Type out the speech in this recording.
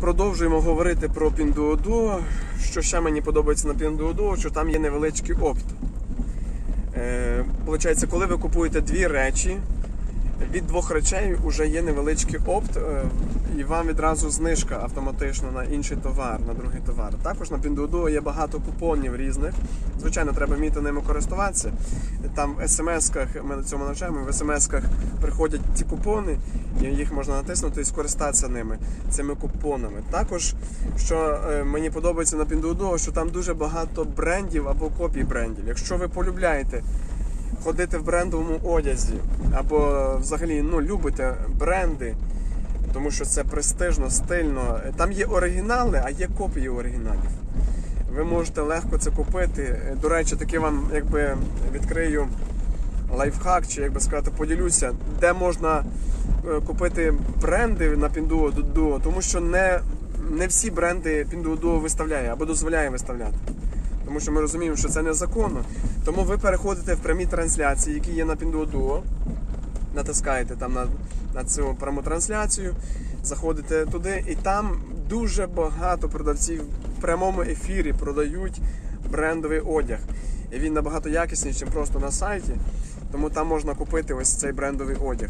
Продовжуємо говорити про Pinduoduo. Що ще мені подобається на Pinduoduo, що там є невеличкий опт. Е, Получається, коли ви купуєте дві речі, від двох речей вже є невеличкий опт, е, і вам відразу знижка автоматично на інший товар, на другий товар. Також на Pinduoduo є багато купонів різних. Звичайно, треба вміти ними користуватися. Там в смс-ках, ми на цьому навчаємо, в смс-ках приходять ці купони, і їх можна натиснути і скористатися ними, цими купонами. Також, що е, мені подобається на Pinduoduo, що там дуже багато брендів або копій брендів. Якщо ви полюбляєте ходити в брендовому одязі, або взагалі ну, любите бренди, тому що це престижно, стильно. Там є оригінали, а є копії оригіналів. Ви можете легко це купити. До речі, таки вам якби відкрию лайфхак, чи як би сказати, поділюся, де можна е, купити бренди на Pinduoduo, тому що не, не всі бренди Pinduoduo виставляє або дозволяє виставляти. Тому що ми розуміємо, що це незаконно. Тому ви переходите в прямі трансляції, які є на Pinduoduo, натискаєте там на, на цю пряму трансляцію, заходите туди, і там дуже багато продавців в прямому ефірі продають брендовий одяг. І він набагато якісніший, ніж просто на сайті. Тому там можна купити ось цей брендовий одяг.